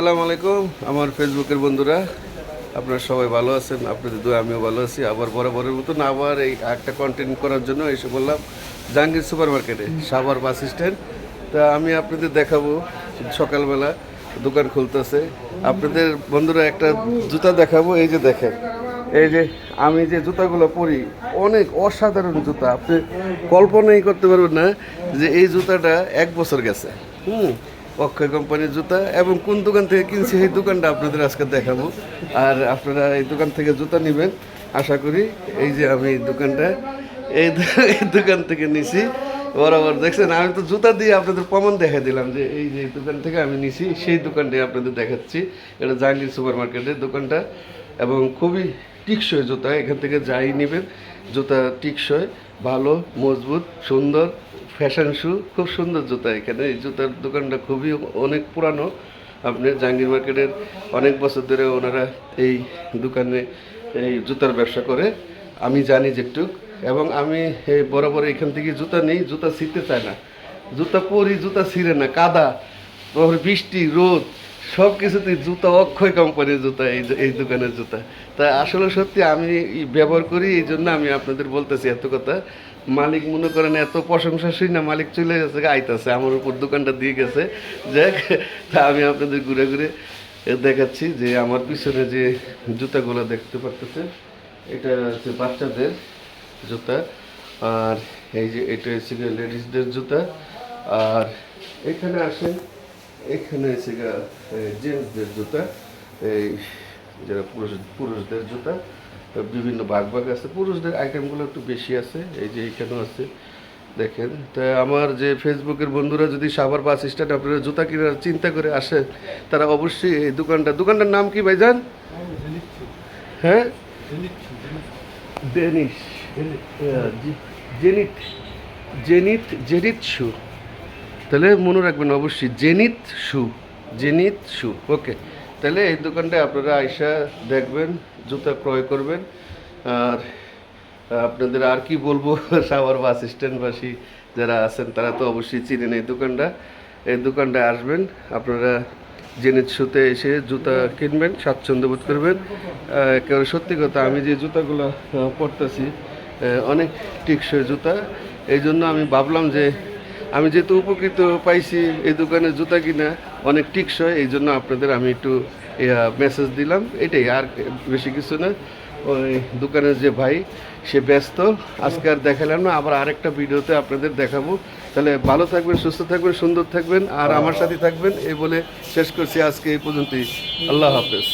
আসসালামু আলাইকুম, আমার ফেসবুকের বন্ধুরা। আপনারা সবাই ভালো আছেন, আপনাদের দু আমিও ভালো আছি। আবার বরাবরের মতন আবার এই একটা কন্টেন্ট করার জন্য এসে বললাম, জাহাঙ্গীর সুপার মার্কেটে সাভার বাস স্ট্যান্ড। তা আমি আপনাদের দেখাবো, সকালবেলা দোকান খুলতেছে। আপনাদের বন্ধুরা একটা জুতা দেখাবো, এই যে দেখেন। এই যে আমি যে জুতাগুলো পরি, অনেক অসাধারণ জুতা। আপনি কল্পনাই করতে পারবেন না যে এই জুতাটা এক বছর গেছে। হুম অক্ষয় কোম্পানির জুতা এবং কোন দোকান থেকে কিনছি এই দোকানটা আপনাদের আজকে দেখাবো। আর আপনারা এই দোকান থেকে জুতা নেবেন। আশা করি এই যে আমি দোকানটা, এই দোকান থেকে নিছি। বরাবর দেখছেন, আমি তো জুতা দিয়ে আপনাদের প্রমাণ দেখা দিলাম যে এই যে দোকান থেকে আমি নিছি, সেই দোকানটাই আপনাদের দেখাচ্ছি। এটা জাহাঙ্গীর সুপার মার্কেটের দোকানটা এবং খুবই টিকসই জুতা, এখান থেকে যাই নেবেন। জুতা টিকসই, ভালো, মজবুত, সুন্দর। ফ্যাশন শু খুব সুন্দর জুতা এখানে। এই জুতার দোকানটা খুবই অনেক পুরানো। আপনি জাহাঙ্গীর মার্কেটের অনেক বছর ধরে ওনারা এই দোকানে এই জুতার ব্যবসা করে। আমি জানি যেটুক এবং আমি বরাবর এখান থেকে জুতা নেই, জুতা ছিঁড়তে চায় না। জুতা পরি, জুতা ছিঁড়ে না, কাদা। বৃষ্টি, রোদ। সব কিছুতেই জুতা, অক্ষয় কোম্পানির জুতা, এই এই দোকানের জুতা। তা আসলে সত্যি আমি ব্যবহার করি, এই জন্য আমি আপনাদের বলতেছি এত কথা। মালিক মনে করেন এত প্রশংসা শুই না মালিক চলে গেছে, আইতাছে, আমার উপর দোকানটা দিয়ে গেছে। যাক, তা আমি আপনাদের ঘুরে ঘুরে দেখাচ্ছি যে আমার পিছনে যে জুতাগুলো দেখতে পারতেছে এটা হচ্ছে বাচ্চাদের জুতা। আর এই যে এটা হচ্ছে লেডিসদের জুতা। আর এখানে আসেন এখানে গিয়ে জেন্টসদের জুতা, এই যারা পুরুষ, পুরুষদের জুতা বিভিন্ন ভাগ ভাগ আছে। পুরুষদের আইটেমগুলো একটু বেশি আছে, এই যে এখানেও আছে। দেখেন, তা আমার যে ফেসবুকের বন্ধুরা যদি সাভার বাস স্ট্যান্ড আপনারা জুতা কেনার চিন্তা করে আসেন, তারা অবশ্যই এই দোকানটা, দোকানটার নাম কি ভাইজান হ্যাঁ? ডেনিশ জেনিত জেনিত জেনিত শু তাহলে মনে রাখবেন অবশ্যই জেনিত শু জেনিত শু, ওকে। তাহলে এই দোকানটায় আপনারা আইসা দেখবেন, জুতা ক্রয় করবেন। আর আপনাদের আর কি বলব, সাভার বাস স্ট্যান্ডবাসী যারা আছেন, তারা তো অবশ্যই চিনেন এই দোকানটা। এই দোকানটায় আসবেন, আপনারা জেনিত শুতে এসে জুতা কিনবেন, স্বাচ্ছন্দ্য বোধ করবেন। একেবারে সত্যি কথা, আমি যে জুতাগুলো পরতেছি অনেক টিকসই জুতা। এই জন্য আমি ভাবলাম যে আমি যেহেতু উপকৃত পাইছি এই দোকানে জুতা কিনা, অনেক টিকসই, এই জন্য আপনাদের আমি একটু মেসেজ দিলাম। এটাই, আর বেশি কিছু না। ওই দোকানের যে ভাই, সে ব্যস্ত। আজকে আর দেখালাম না, আবার আরেকটা ভিডিওতে আপনাদের দেখাবো। তাহলে ভালো থাকবেন, সুস্থ থাকবেন, সুন্দর থাকবেন, আর আমার সাথে থাকবেন, এই বলে শেষ করছি আজকে এই পর্যন্তই। আল্লাহ হাফেজ।